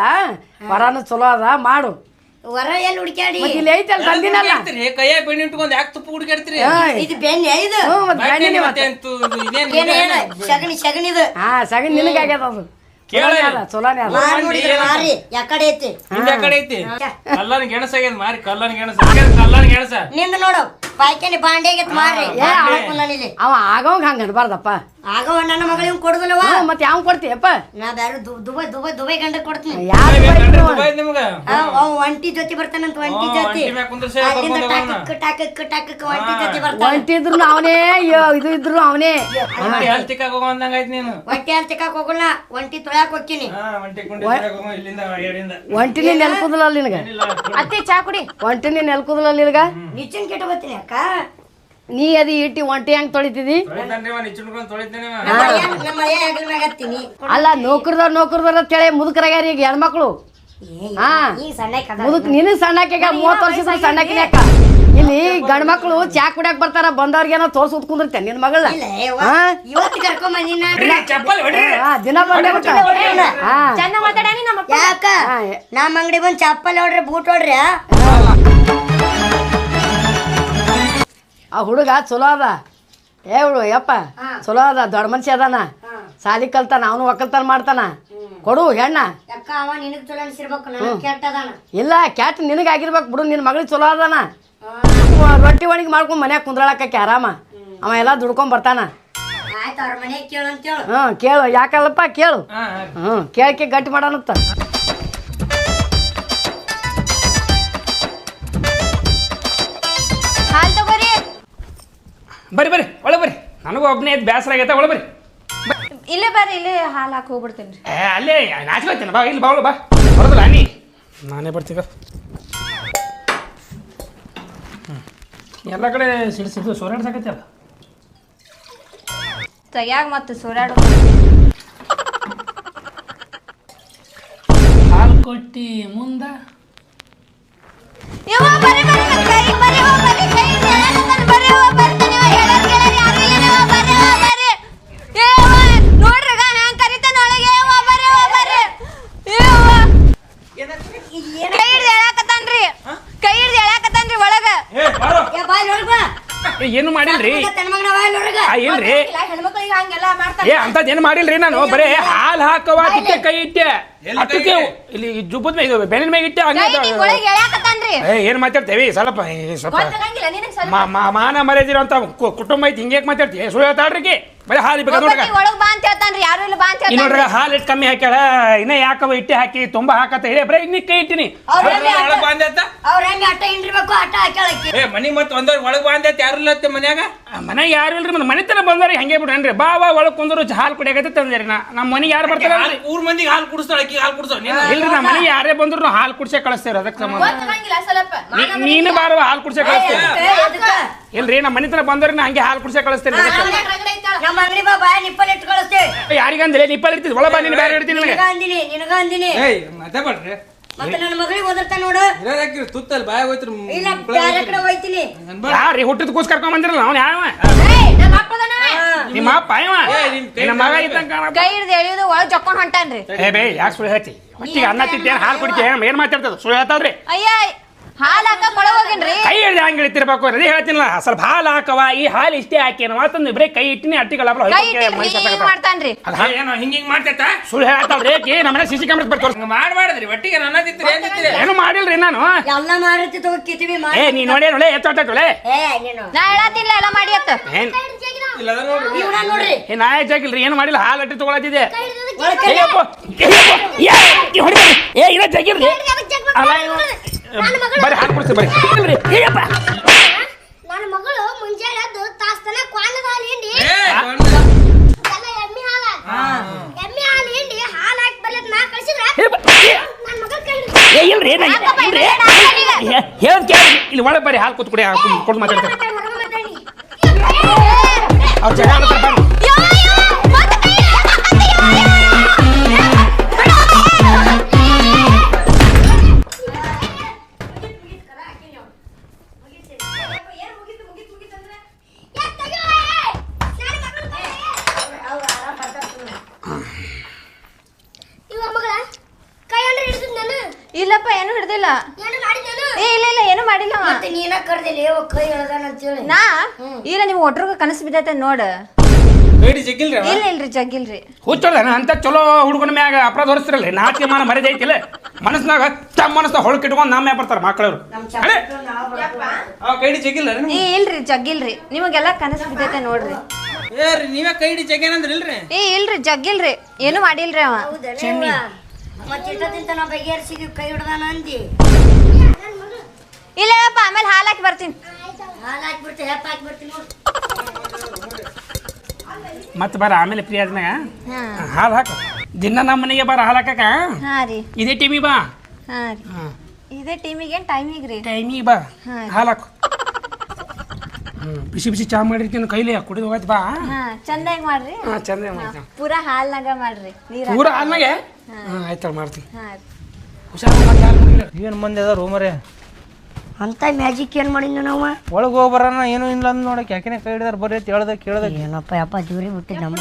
ವರಾನು ಚಲೋ ಅದ ಮಾಡು. ವರ ಎಲ್ಲಿ ಹುಡುಕ್ಯಾಡಿ? ಇಲ್ಲಿ ಐತಲ್ಲ ತಂದಿನಲ್ಲ ಕೈಯಾಗ ಬೆಣ್ಣೆ ಇಟ್ಕೊಂಡು ಯಾಕೆ ತುಪ್ಪ ಇದು ಬೆಣ್ಣೆ ಇದು? ಮತ್ತೆ ಮತ್ತೆ ಅಂತೂ ಇದೇನ್ ಏನ ಏನ? ಸಗಣಿ ಸಗಣಿ ಇದು. ಹಾ ಸಗಣಿ ನಿನಗಾಗ್ಯದ ಅದು. ಕೇಳ ಚಲೋನೇ ಅದ ಚಲೋನೇ ಅದ. ಮಾರಿ ನೋಡಿದ್ರೆ ಮಾರಿ. ಯಾಕಡೆ ಐತಿ? ಹಿಂದೆ ಕಡೆ ಐತಿ. ಕಲ್ಲನ್ ಮಾರಿ ಕಲ್ಲನ್ ಗೆಣಸ. ಕಲ್ಲನ್ ಗೆಣಸ? ನಿಂದ ನೋಡು. ಪಾಯ್ಕಾನಿ ಬಾಂಡೆಗೆ ಮಾರಿ ಏ, ಅವ- ಆಗೋಂಗ್ ಹಂಗ ಅನ್ಬಾರ್ದಪ್ಪ ಆಗವ ನನ್ನ ಮಗಳಿಗೆ ಕೊಡುದಿಲ್ಲವ ಮತ್ತೆ ಯಾವ ಕೊಡ್ತೀಯಪ್ಪ ನಾ ಬ್ಯಾರೆ ದುಬೈ ದುಬೈ ದುಬೈ ಗಂಡ ಕೊಡ್ತೀನಿ ಅವ್ ಒಂಟಿ ಜೊತೆ ಬರ್ತಾನಂತ ಒಂಟಿ ಜೊತೆ. ಒಂಟಿ. ಟಾಕಕ್ ಟಾಕಕ್ ಟಾಕಕ್ ಒಂಟಿ ಜೊತೆ ಬರ್ತಾನ. ಒಂಟಿದ್ರು ಅವನೇ ಇದು ಇದ್ರು ಅವನೇ. ಒಂಟಿ ಹೋಗೋ ಅಂದಂಗ ಆಯ್ತು ನೀನು. ಅಲ್ಲಿ ತಿಕ್ಕಾಕ್ ಹೋಗಲ್ಲ ಒಂಟಿ ತೊಳ್ಯಾಕ್ ಹೋಗ್ತೀನಿ. ಒಂಟಿ ಒಂಟಿನಿ ನೆಲ್ಕುದಿಲ್ಲ ನಿನಗ? ಅತ್ತೆ ಚಾ ಕುಡಿ. ಒಂಟಿನಿ ನೆಲ್ಕುದಿಲ್ಲ ನಿನಗ? ನಿಚ್ಚಿನ ಕೆಟ್ಟ ಬರ್ತೀನಿ ಅಕ್ಕ ನೀ ಅದಿ ಇಟ್ಟಿ ಒಂಟಿ ಹೆಂಗ್ ತೊಳಿತಿದಿ? ಅಲ್ಲ ನೌಕರದವ್ರ ನೌಕರದವ್ರ ಅಂತೇಳಿ ಮುದುಕರಾಗ್ಯಾರ ಈಗ ಹೆಣ್ಮಕ್ಳು. ಹಾ. ಮುದುಕ್ ನೀನು ಸಣ್ಣಕ್ಕಾಗ ಮೂವತ್ತು ವರ್ಷದ ಸಣ್ಣಕ್ಕಿನ ಅಕ್ಕ ಇಲ್ಲಿ ಗಂಡ ಮಕ್ಳು ಚಾ ಕುಡಿಯಕ್ ಬರ್ತಾರ ಬಂದವ್ರಿಗೇನೋ ತೋರ್ಸ್ ಉತ್ಕೊಂಡಿರ್ತೆ ನಿನ್ ಮಗಳ ಇಲ್ಲ ಇವತ್ತು ಕರ್ಕೊಂಡ್ ಬಂದಿನ ಚಪ್ಪಲ್ ಹೊಡ್ರಿ ದಿನ ನಮ್ಮ ಅಂಗಡಿ ಬಂದ್ ಚಪ್ಪಲ್ ನೋಡ್ರಿ ಬೂಟ್ ನೋಡ್ರಿ ಆ ಹುಡುಗ ಚಲೋ ಅದ. ಏ ಹುಡು ಯಪ್ಪ ಚಲೋ ಅದ ದೊಡ್ಡ ಮನುಷ್ಯ ಅದಾನ. ಸಾಲಿ ಕಲ್ತಾನ ಅವನು ಒಕ್ಕಲ್ತನ ಮಾಡ್ತಾನ. ಕೊಡು ಹೆಣ್ಣ. ಅವ ನಿನಗೆ ಚಲೋ ಅನ್ಸಿರ್ಬೇಕು ನನಗ್ ಕೆಟ್ಟದಾನ ಇಲ್ಲ ಕ್ಯಾಟ್ ನಿನಗಾಗಿರ್ಬೇಕು ಬಿಡು ನಿನ್ನ ಮಗಳಿಗೆ ಚಲೋ ಅದಾನ. ರೊಟ್ಟಿ ಒಣಗಿ ಮಾಡ್ಕೊಂಡು ಮನ್ಯಾಗ ಕುಂದ್ರಾಳಕ್ಕಕ್ಕೆ ಆರಾಮ. ಅವ ಎಲ್ಲ ದುಡ್ಕೊಂಡ್ ಬರ್ತಾನ. ಆಯ್ತು ಅವ್ರ ಕೇಳು ಅಂತ ಹೇಳು. ಹ್ಞೂ ಕೇಳು ಯಾಕಲ್ಲಪ್ಪ ಕೇಳು. ಹಾ ಹ್ಞೂ ಕೇಳಕ್ಕೆ ಗಟ್ಟಿ ಮಾಡೋಣತ್ತ ಬರ್ರಿ ಬರ್ರಿ ಒಳಗೆ ಬರ್ರಿ. ನನಗೂ ಒಬ್ಬನೇ ಬೇಸರ ಆಗೈತೆ ಒಳಗೆ ಬರ್ರಿ. ಇಲ್ಲೇ ಬರ್ರಿ ಇಲ್ಲೇ ಹಾಲು ಹಾಕಿ ಹೋಗ್ಬಿಡ್ತೀನಿ ಏ ಅಲ್ಲೇ ನಾಚ್ಕೊಳ್ತೇನೆ ಬಾ ಇಲ್ಲಿ ಬಾ ಒಳಗೆ ಬಾ. ಬರೋದಿಲ್ಲ ನೀ. ನಾನೇ ಬರ್ತೀಗ ಎಲ್ಲ ಕಡೆ ಸಿಡಿಸಿದ್ದು ಸೋರಾಡ್ಸಾಕತ್ತೆ ಅಲ್ಲ. ತಗ್ಯಾಗ ಮತ್ತೆ ಸೋರಾಡು. ಹಾಲು ಕೊಟ್ಟಿ ಮುಂದ. ಯವ್ವ, ಬರ್ರಿ, ಬರ್ರಿ, ಬರ್ರಿ, ಕೈಗ್ ಬರ್ರಿ, ಯವ್ವ, ಬರ್ರಿ, ಕೈಗ್ ಹೇಳಕತ್ತಾನ, ಬರ್ರಿ, ಯವ್ವ, ಬರ್ತಾನೆ, ಏನು ಮಾಡಿಲ್ರಿ? ಏನ್ರಿ ಇಲ್ರಿ. ಏ ಅಂತದ್ ಏನು ಮಾಡಿಲ್ರಿ ನಾನು? ಬರೇ ಹಾಲು ಹಾಕವ ಅದಕ್ಕೆ ಕೈ ಇಟ್ಟೆ. ಅದಕ್ಕೆ ಇಲ್ಲಿ ಜುಬ್ಬದ ಮೇಲೆ ಇದು ಬೆನ್ನಿನ ಮೇಲೆ ಇಟ್ಟೆ ಹಂಗೆ ಏನ್ ಮಾತಾಡ್ತೇವಿ? ಸ್ವಲ್ಪ ಏ, ಸ್ವಲ್ಪ. ಮಾನ ಮರ್ಯಾದಿರೋಂತ ಅಂತ ಕುಟುಂಬ ಐತಿ ಹಿಂಗೇಕ್ ಮಾತಾಡ್ತಿ? ಸುಳ್ಳು ಹೇಳ್ತಾಳ್ರಿ ಬರೀ ಹಾಲು ಬೇಕಾ ನೋಡ್ರಿ ಒಬ್ಬಾಕಿ ಒಳಗ್ ಬಾ ಅಂತ ಹೇಳ್ತಾನ್ರಿ ಯಾರು ಇಲ್ಲ ಬಾ ಅಂತ ಇಲ್ಲಿ ನೋಡ್ರಿ ಹಾಲು ಇಟ್ಟು ಕಮ್ಮಿ ಹಾಕ್ಯಾಳ ಇನ್ನ ಯಾಕವ ಇಟ್ಟೆ ಹಾಕಿ ತುಂಬಾ ಹಾಕತ್ತ ಹೇಳಿ ಬರೀ ಇನ್ನಿ ಕೈ ಇಟ್ಟಿನಿ. ಒಳಗ್ ಬಾಂದೈತ ಅವ್ರ ಹೆಂಗ ಅಟ್ಟ ಹಿಂಡಿರ್ಬೇಕು ಅಟ್ಟ ಹಾಕ್ಯಾಳಕ್ಕೆ ಏ ಮನಿ ಮತ್ ಒಳಗೆ ಒಳಗ್ ಅಂತ ಯಾರು ಇಲ್ಲತ್ತೆ ಮನ್ಯಾಗ? ಮನೆ ಯಾರು ಇಲ್ರಿ ಮತ್ತೆ ಮನೆ ತನ ಬಂದ್ರಿ ಹಂಗೆ ಬಿಡ್ರಿ ಬಾ ಬಾ ಒಳಗ್ ಕುಂದ್ರು ಹಾಲು ಕುಡಿಯಾಕತ್ತೆ ತಂದ್ರಿ ನಾ. ನಮ್ಮ ಮನೆಗೆ ಯಾರು ಬರ್ತಾರ ಹಾಲ್- ಊರ್ ಮಂದಿಗೆ ಹಾಲು ಕುಡಿಸ್ತಾಳ ಅಕ್ಕಿ ಹಾಲು ಕುಡಿಸ್ತಾಳ ನೀನು? ಇಲ್ರಿ ನಮ್ಮ ಮನೆಗೆ ಯಾರೇ ಬಂದ್ರು ಹಾಲು ಕುಡ್ಸೇ ಕಳಿಸ್ತೇವ್ರಿ ಅದಕ್ಕೆ ಸಂಬಂಧ ಗೊತ್ತಾಗಂಗಿಲ್ಲ ಸ್ವಲ್ಪ ನೀ- ನೀನು ಬಾರವ ಹಾಲು ಕುಡ್ಸೇ ಕಳಿಸ್ತೇವೆ ಏ, ಇಲ್ರಿ ನಮ್ಮ ಮನೆ ತನ ಬಂದವ್ರಿ ನಾ ಹಂಗೆ ಹಾಲು ಕುಡ್ಸೇ ಕಳಿಸ್ತೇನೆ ಅದಕ್ಕೆ ನಮ್ಮ ಅಂಗಡಿ ಬಾ ಬಾಯ್ ನಿಪ್ಪಲ್ ಇಟ್ಟು ಕಳಿಸ್ತೇವೆ ಯಾರಿಗಂದ್ರೆ ನಿಪ್ಪಲ್ ಇರ್ತಿದ್ ಒಳ ಬಾ ನೀನು ಬೇರೆ ಇಡ್ತೀನಿ ನಿನಗೆ ನಿನಗ ಅಂದಿನಿ ನಿನಗ ಅಂದಿನಿ. ಏಯ್ ಮತ್ತೆ ನನ್ನ ಮಗಳಿಗೆ ನೋಡು. ಇರೋದ್ ಹಾಕಿರಿ ತುತ್ತಲ್ಲಿ ಬಾಯಾಗ ಹೋಯ್ತ್ರಿ ಇಲ್ಲ ಬ್ಯಾರೆ ಕಡೆ ಹೋಯ್ತೀನಿ. ಯಾರಿ ಹುಟ್ಟಿದ ಕೂಸ್ ಕರ್ಕೊಂಡ್ ಬಂದಿರಲ್ಲ? ಅವ್ನು ಯಾವ ನಮ್ಮ ಅಪ್ಪದನ ನಿಮ್ಮ ಅಪ್ಪ ಮಗ ಇದ್ದಂಗ. ಕೈ ಹಿಡ್ದು ಎಳಿಯೋದು ಒಳಗ್ ಜಕ್ಕೊಂಡ್ ಹೊಂಟಾನ್ರಿ. ಏ ಬೇ ಯಾಕೆ ಸುಳ್ಳು ಹೇಳ್ತಿ? ಹೊಟ್ಟಿಗೆ ಅನ್ನ ತಿಂತೇನು ಹಾಲ್ ಕುಡಿತೇ ಏನ್ ಮಾತಾಡ್ತದ ಸುಳ್ಳು ಹೇಳ್ತಾವ್ರಿ. ಅಯ್ಯ ಹಾಲ್ ಹಾಕಕ್ ಒಳಗ್ ಹೋಗಿನ್ರಿ ಕೈ ಹಿಡ್ದು ಹಂಗೆ ಇಳಿತಿರ್ಬೇಕು ಅದೇ ಹೇಳ್ತೀನಲ್ಲ ಸ್ವಲ್ಪ ಹಾಲು ಹಾಕವ ಈ ಹಾಲು ಇಷ್ಟೇ ಹಾಕೇನು ಮಾತಂದು ಬರೀ ಕೈ ಇಟ್ಟಿನಿ ಅಟ್ಟಿಗಳ ಕೈ ಹಿಂಗ್ ಮಾಡ್ತಾನ್ರಿ? ಏನೋ ಹಿಂಗ ಹಿಂಗ್ ಮಾಡ್ತೈತ? ಸುಳ್ಳು ಹೇಳ್ತಾಳ್ರಿ ಏಕೆ? ನಮ್ಮನೆ ಸಿಸಿ ಕ್ಯಾಮ್ರಾ ಬರ್ತಾರೆ ಹಿಂಗ್ ಮಾಡ್ಬಾರ್ದ್ರಿ ಒಟ್ಟಿಗೆ ನನ್ನ ತಿಂತೀರಿ ಏನ್ ತಿಂತೀರಿ ಏನು ಮಾಡಿಲ್ರಿ ನಾನು? ಎಲ್ಲ ಮಾರುತಿ ಏ ನೀ ನೋಡೇ ನೋಡೇ ಎತ್ತೊಟ್ಟೆ ಏ ನೀನು. ನಾ ಹೇಳತ್ತಿಲ್ಲ ಎಲ್ಲ ಮಾಡಿ ಅತ್ತ ಏನ್? ಇಲ್ಲ ಅದ ನೋಡ್ರಿ. ಇವ್ನ ನೋಡ್ರಿ. ಏ ನಾ ಏನು ಮಾಡಿಲ್ಲ? ಹಾಲು ಅಟ್ಟಿ ಒಳಗ್ ಕೈ ಏಯಪ್ಪ, ಏ, ಏ, ಹೊಡಿಬೇಡಿ. ಏ ಇಲ್ಲ ಜಾಗಿಲ್ರಿ. ಅಲ್ಲ ಇವ ಬರ್ರಿ ಹಾಲು ಕುಡಿಸಿ ಬರ್ರಿ ಇಲ್ರಿ, ಏಯಪ್ಪ ನನ್ನ ಮಗಳು ಮುಂಜಾನೆ ಎದ್ದು ತಾಸ್ತನ ಹಾಲು ಹಿಂಡಿ. ಎಲ್ಲ ಎಮ್ಮಿ ಹಾಲ ಎಮ್ಮಿ ಹಾಲು ಹಿಂಡಿ ಹಾಲು ಹಾಕಿ ಬರ್ಲತ್ ನಾ ಕಳ್ಸಿದ್ರ? ನನ್ನ ಮಗಳ ಕೈ ಏ ಇಲ್ರಿ ಏ, ಹೇಳೋದ್ ಇಲ್ಲಿ ಒಳಗೆ ಬರ್ರಿ ಹಾಲು ಕೂತ್ ಕುಡಿ ಕೊಟ್ಟು ಮಾತಾಡ್ತಾರೆ ಅವ್ರು ಜಗ ಬರ್ರಿ ಕೈ ಎಳ್ದಾನ ಅಂತೇಳಿ ನಾ? ಇಲ್ಲ ನಿಮ್ ಒಟ್ರಗ ಕನಸು ಬಿದ್ದೈತೆ ನೋಡ. ಜಗ್ಗಿಲ್ರಿ ಅವ? ಇಲ್ಲ ಇಲ್ರಿ ಜಗ್ಗಿಲ್ರಿ. ಹುಚ್ಚೋದ ಅಂತ ಚಲೋ ಹುಡುಗನ ಮ್ಯಾಗ ಅಪರಾಧ ನಾಚಿಕೆ ಮಾನ ಮರ್ಯಾದೆ ಇಲ್ಲ ಮನಸ್ನಾಗ ತಮ್ಮ ಮನಸ್ನಾಗ ಹೊಳಕ್ ಇಟ್ಕೊಂಡು ನಮ್ಮ ಮ್ಯಾಗ ಬರ್ತಾರೆ ಮಕ್ಕಳವ್ರು ಅರೆ! ಅವ ಕೈಡಿ ಜಗ್ಗಿಲ್ಲ ಏ ಇಲ್ರಿ ಜಗ್ಗಿಲ್ರಿ. ನಿಮಗೆಲ್ಲ ಕನಸು ಬಿದ್ದೈತೆ ನೋಡ್ರಿ. ಏ ರೀ ನೀವೇ ಇಲ್ರಿ? ಏ ಇಲ್ರಿ ಜಗ್ಗಿಲ್ರಿ. ಏನು ಮಾಡಿಲ್ರಿ ಅವ? ಮತ್ತೆ ಬಗೆಹರಿಸಿದ್ವಿ ಕೈ ಹಿಡ್ದಾನ ಅಂದಿ. ಇಲ್ಲ ಅಪ್ಪ ಆಮೇಲೆ ಹಾಲು ಹಾಕಿ ಬರ್ತೀನಿ ಮತ್ತೆ ಬರ ಆಮೇಲೆ ಫ್ರೀ ಆದ್ಮ್ಯಾಗ? ಹಾ. ಹಾಲು ಹಾಕು. ದಿನ ನಮ್ಮ ಮನೆಗೆ ಬರ ಹಾಲು ಹಾಕಕ ಹಾ ರೀ. ಇದೇ ಟೀಮಿ ಬಾ. ಹಾ ರೀ. ಇದೇ ಟೀಮಿಗೆ ಟೈಮಿಗೆ ರೀ? ಟೈಮಿಗೆ ಬಾ. ಹಾ. ಹಾಲು ಹಾಕು. ಹ್ಞೂ ಬಿಸಿ ಬಿಸಿ ಚಾ ಮಾಡಿರ್ತೀನಿ ಕೈಲಿ ಕುಡಿದು ಹೋಗತ್ ಬಾ. ಹಾ ಚಂದಾಗಿ ಮಾಡ್ರಿ? ಹಾಂ ಚಂದ ಮಾಡ್ತೀನಿ. ಪೂರಾ ಹಾಲ್ನಾಗ ಮಾಡ್ರಿ ನೀರ್ ಪೂರ ಹಾಂ. ಆಯ್ತಲ್ಲ ಮಾಡ್ತೀನಿ. ಹಾ ಹುಷಾರು ಏನು ಏನ್ ಮಂದಿ ಅದ ರೂಮರೇ ಅಂತ ಮ್ಯಾಜಿಕ್ ಏನ್ ಮಾಡಿದ್ನ ನಾವು? ಒಳಗೆ ಹೋಗಿ ಏನು ಏನೂ ಇಲ್ಲ ಅಂದ್ ನೋಡಕ್. ಯಾಕೆನೆ ಕೈ ಹಿಡಿದಾರ ಬರ್ರಿ ಅಂತ ಹೇಳ್ದ ಕೇಳ್ದ. ಏನಪ್ಪ ಯಪ್ಪ ಜೂರಿ ಬಿಟ್ಟಿದ್ ನಮ್ಮ.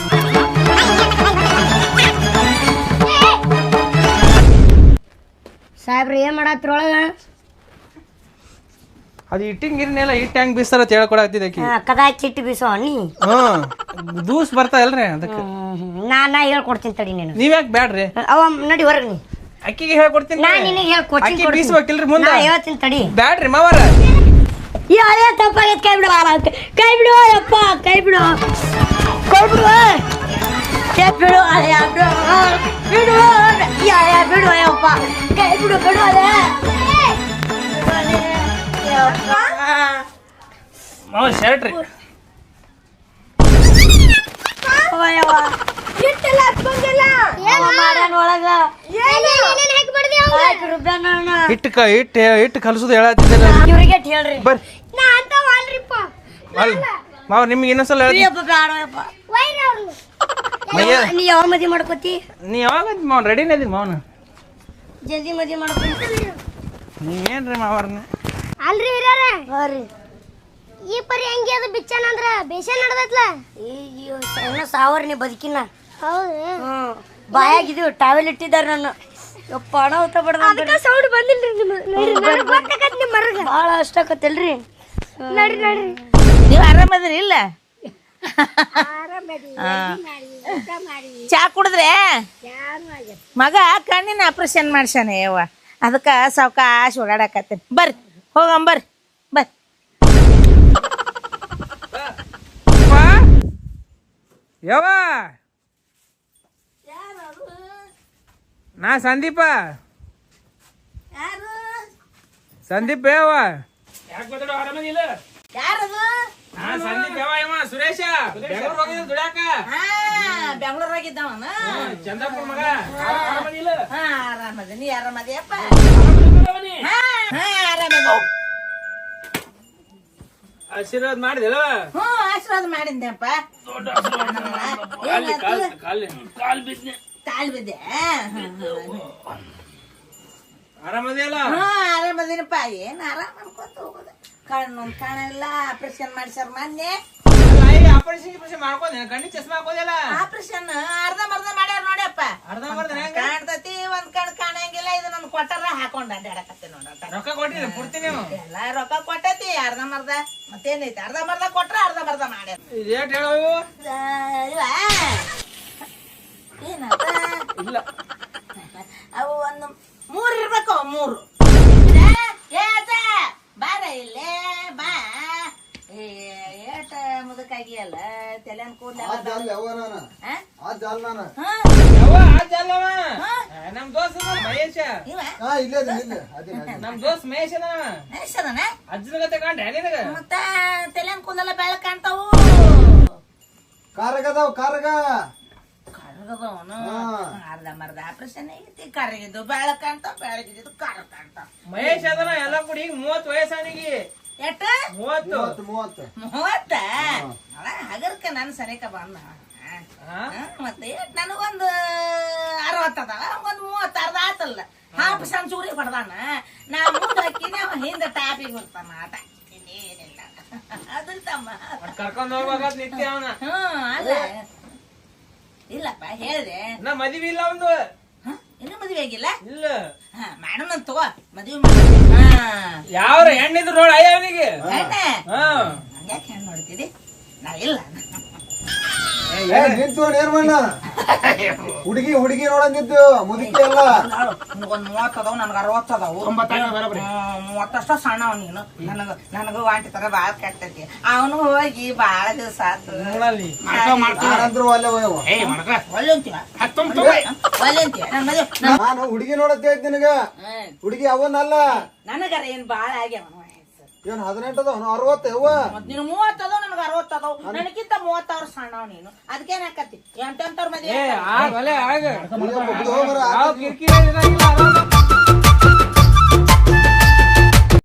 ಸಾಹೇಬ್ರ ಏನ್ ಮಾಡತ್ರೊಳಗ ಅದು ಇಟ್ಟಿಂಗ್ ಇರ್ನೆಲ್ಲ ಇಟ್ಟು ಹೆಂಗ್ ಬೀಸ್ತಾರ ಅಂತ ಹೇಳ್ಕೊಡಾಕ್ತಿದ್ದೆ ಆಕಿ. ಕದಾ ಚಿಟ್ಟು ಬೀಸೋ ನೀ? ದೂಸ್ ಬರ್ತಾ ಇಲ್ರಿ ಅದಕ್ಕೆ. ನಾ ನಾ ಹೇಳ್ಕೊಡ್ತೀನಿ ತಡಿ ನೀನು. ನೀವ್ಯಾಕ್ ಬ್ಯಾಡ್ರಿ? ಅವ ನಡಿ ಹೊರಗೆ ನೀ. ಅಕ್ಕಿಗೆ ಹೇಳ್ಕೊಡ್ತೀನಿ ನಾ ನಿನಗೆ ಹೇಳ್ಕೊಡ್ತೀನಿ ಅಕ್ಕಿ ಬೀಸ್ಬೇಕಿಲ್ರಿ ಮುಂದ. ನಾ ಹೇಳ್ತೀನಿ ತಡಿ. ಬ್ಯಾಡ್ರಿ ಮಾವರ. ಯಾರೇ ತಪ್ಪಾಗೈತೆ ಕೈ ಬಿಡು ಕೈ ಬಿಡು ಯಪ್ಪ ಕೈ ಬಿಡು. ಕೈ ಬಿಡು ಕೈ ಬಿಡು ಅಯ್ಯ ಬಿಡು. ಬಿಡು ಬಿಡು ಯಪ್ಪ. ಕೈ ಬಿಡು ಬಿಡು ಅಲೆ ಮಾವ ಶರ್ಟ್ ರೀ ಮಾಡ್ಯಾನ ಒಳಗ. ಏನೇನ್ ಹಾಕಿ ಬಡ್ದಿ ಅವ್ನ? ಆಯ್ತು ರುಬ್ಬ್ಯಾನ ಅವ್ನ. ಹಿಟ್ಟು ಕ ಹಿಟ್ಟು ಹಿಟ್ಟು ಕಲಸೋದು ಹೇಳತ್ತಿದ್ದೆ ಇವ್ರಿಗೆ ಎಷ್ಟ್ ಹೇಳ್ರಿ? ಬರ್ರಿ ನಾ ಅಂತ ವಾಲ್ರಿಪ್ಪ ಮಾವ ನಿಮ್ಗೆ ಇನ್ನೊಂದ್ಸಲ ಹೇಳ್ತೀನಿ. ಮಯ್ಯ ನೀ ಯಾವ ಮದಿ ಮಾಡ್ಕೋತಿ? ನೀ ಯಾವಾಗ ಮಾವನ್ ರೆಡಿನೇ ಇದೀನಿ ಮಾವನ. ಜಲ್ದಿ ಮದಿ ಮಾಡ್ಕೋತಿ ನೀವೇನ್ರಿ ಮಾವರ್ನ ಅಲ್ರಿ ಹಿರಿಯರ. ಹಾ ರೀ. ಈ ಪರಿ ಹೆಂಗೆ ಅದು ಬಿಚ್ಚನ ಅಂದ್ರ? ಬೇಸೆ ನಡ್ದೈತ್ಲ? ಅಯ್ಯೋ ಸಣ್ಣ ಸಾವರ್ ನೀ ಬದುಕಿನ. ಬಾಯಾಗಿದ್ದೀವಿ ಟಾವೆಲ್ ಇಟ್ಟಿದ್ದಾರೆ ನನ್ನ. ಯಪ್ಪ ಹಣ ಹೊತ್ತ ಅದಕ್ಕ ಸೌಂಡ್ ನಿಮ್ಮ ನಿಮ್ಮ ಮರಗ. ಭಾಳ ಅಷ್ಟಾಕತ್ತಲ್ರಿ ನಡ್ರಿ ನಡ್ರಿ. ನೀವು ಆರಾಮದ್ರಿ ಇಲ್ಲ? ಚಾ ಕುಡಿದ್ರೆ? ಮಗ ಕಣ್ಣಿನ ಆಪರೇಷನ್ ಮಾಡ್ಸಾನೆ ಯವ್ವ. ಅದಕ್ಕೆ ಸಾವ್ಕಾಶ ಓಡಾಡಕತ್ತೇನೆ. ಬರ್ರಿ ಹೋಗಂ ಬರ್ರಿ ಬರ್ರಿ ಯಾವ ನಾ ಸಂದೀಪ. ಸಂದೀಪ್ ಯಾವ? ಸುರೇಶ. ದುಡ್ಯಾಕ. ಬೆಂಗಳೂರಾಗಿದ್ದವನ ಚಂದ್ರಪುರ ಮಗ. ಆರಾಮದಿಲ್ಲ ಹಾ ಆರಾಮದ. ನೀ ಆರಾಮದಿಯಪ್ಪ ಆರಾಮದಿಲ್ಲವನಿ? ಹಾ. ಹಾ ಆರಾಮದ. ಆಶೀರ್ವಾದ ಮಾಡಿದಿಲ್ಲ? ಹ್ಞೂ ಆಶೀರ್ವಾದ ಮಾಡಿದ್ದೆಪ್ಪ ಕಾಲ್ ಕಾಲ್ ಕಾಲ್ ಕಾಲ್ ಬಿದ್ನೆ ಬಿದ್ದೆ ಆರಾಮದಿಯಲ್ಲ? ಹಾ ಆರಾಮದಿನಪ್ಪ. ಏನ್ ಆರಾಮ ಅನ್ಕೊಂತ ಹೋಗೋದು. ಕಣ್ಣು ಕಾಣಲ್ಲ ಆಪರೇಷನ್ ಮಾಡ್ಸ್ಯಾರ ಮೊನ್ನೆ. ಆಪರೇಷನ್ ಗಿಪರೇಷನ್ ಮಾಡ್ಕೊಂಡೆ ಕಣ್ಣಿ ಚಸ್ಮಾ ಹಾಕೋದಿಲ್ಲ ಆಪರೇಷನ್ ಅರ್ಧ ಮರ್ಧ ಮಾಡ್ಯಾರ ನೋಡ್ಯಪ್ಪ. ಅರ್ಧ ಮರ್ಧ ಕಾಣ್ತತಿ ಒಂದ್ ಕಣ್ ಕಾಣಂಗಿಲ್ಲ. ಇದು ನನ್ ಕೊಟ್ಟಾರ ಹಾಕೊಂಡ್ ಅಡ್ಡಾಡಕತ್ತಿ ನೋಡ ರೊಕ್ಕ ಕೊಟ್ಟಿರಿ ಪೂರ್ತಿ ನೀವು? ಎಲ್ಲ ರೊಕ್ಕ ಕೊಟ್ಟತಿ ಅರ್ಧ ಮರ್ಧ ಮತ್ತೇನೈತಿ ಅರ್ಧ ಮರ್ಧ ಕೊಟ್ರ ಅರ್ಧ ಮರ್ಧ ಮಾಡ್ಯಾರ. ರೇಟ್ ಹೇಳವು? ಇಲ್ಲ. ಅವು ಒಂದು ಮೂರ್ ಇರ್ಬೇಕು ಮೂರು. ಬಾರ ಇಲ್ಲೇ ಬಾ. ಏ ಏಟ ಮುದಕ ಆಗಿಯಲ್ಲ ತಲೆನ್ ಕೂದಲ ಆ ಜಾಲ್ ಆ? ಜಾಲ್ ನಾನು ಯವ್ವ ಅಜ್ಜ ಅಲ್ಲವ ನಮ್ ದೋಸ್ತ ಮಹೇಶ. ನಮ್ ದೋಸ್ತ ಮಹೇಶ್ ಹೆಸರನ ಅಜ್ಜನ ಗತೆ ಕಾಣ್ರೆ ನಿನಗ ಮತ್ತ ತಲೆನ್ ಕೂದಲ ಬೆಳಕ್ ಕಾಣ್ತಾವು. ಕಾರಗ ಅದಾವ ಕಾರಗ. ಕರ್ಗದವನು. ಅರ್ಧ ಮರ್ಧ ಆಪರೇಷನ್ ಐತಿ ಕರಗಿದ್ದು ಬೆಳ ಕಾಣ್ತಾವ ಬೆಳಗಿದ್ದು ಕರ ಕಾಣ್ತಾವ ಮಹೇಶ್ ಅದನ ಎಲ್ಲ ಕೂಡಿ ಈಗ ಮೂವತ್ ವಯಸ್ಸಾನಿಗೆ. ಎಷ್ಟ ಮೂವತ್ತು. ಮೂವತ್ತು ಅಲ್ಲ ಹಗರ್ಕ ನನ್ ಸರಿಕ ಬಂದ ಮತ್ತೆ ನನಗೊಂದು ಅರವತ್ತದ ಒಂದ್ ಮೂವತ್ತ ಅರ್ಧ ಆತಲ್ಲ. ಹಾಫ್ ಸಂಚೂರಿ ಹೊಡ್ದಾನ. ನಾ ಮುಂದೆ ಹಾಕಿನ ಹಿಂದೆ ಟಾಪಿಗೆ ಬರ್ತಾನ ಆಟ ಇನ್ನೇನಿಲ್ಲ. ಅದ್ರ ತಮ್ಮ. ಕರ್ಕೊಂಡ್ ಹೋಗ್ಬೇಕಾದ್ ನಿತ್ಯ ಅವನ. ಹ್ಮ್ ಅಲ್ಲ. ಇಲ್ಲಪ್ಪ ಹೇಳ್ದೆ. ನಾ ಮದ್ವಿ ಇಲ್ಲ ಒಂದು. ಹ? ಇನ್ನೂ ಮದುವೆ ಆಗಿಲ್ಲ? ಇಲ್ಲ. ಹಾ ಮಾಡೋಣ ತಗೋ ಮದುವೆ ಮಾಡೋಣ ಹಾ. ಯಾವ್ರ ಹೆಣ್ಣಿದ್ರು ನೋಡ ಅಯ್ಯ ಅವನಿಗೆ. ಹೆಣ್ಣ? ಹಾ. ಯಾಕೆ ಹೆಣ್ಣು ನೋಡ್ತಿದ್ದಿ ನಾ ಇಲ್ಲ. ಏ ನಿಂತು ಏನ್ ಮಾಡ ಹುಡುಗಿ ಹುಡುಗಿ ನೋಡಂದಿದ್ದು ಮುದುಕಿ ಅಲ್ಲ. ಒಂದ್ ಮೂವತ್ತದವ್ ನನ್ಗ ಅರವತ್ತದವು ಒಂಬತ್ತಾಗ ಮೂವತ್ತಷ್ಟ ಮೂವತ್ತಷ್ಟ ಸಣ್ಣವ್ ನೀನು. ನನಗ ನನಗ ವಾಂಟಿ ತರ ಬಾಳ ಕೆಟ್ಟೈತಿ ಅವನು ಹೋಗಿ ಬಾಳ ದಿವಸ ಆತು. ನನ್ ಹುಡುಗಿ ನೋಡತ್ತೆ ಹೇಳ್ತಿ ನಿನಗ. ಹುಡುಗಿ ಅವನಲ್ಲ. ನನಗರ ಏನ್ ಬಾಳ ಆಗ್ಯಾವ? ಏನ್ ಹದಿನೆಂಟು ಅದಾವ ಅರವತ್ತು? ಯವ್ವ ಮತ್ ನೀನು ನನಗೆ ನನಗ ಅದಾವ. ನನಗಿಂತ ಮೂವತ್ತಾರು ಸಣ್ಣ ನೀನು. ಅದಕ್ಕೆ ಹಾಕತಿ ಎಂಟೆಂಟವ್ರ ಮದ್ವೆ ಆಗ ಆಗ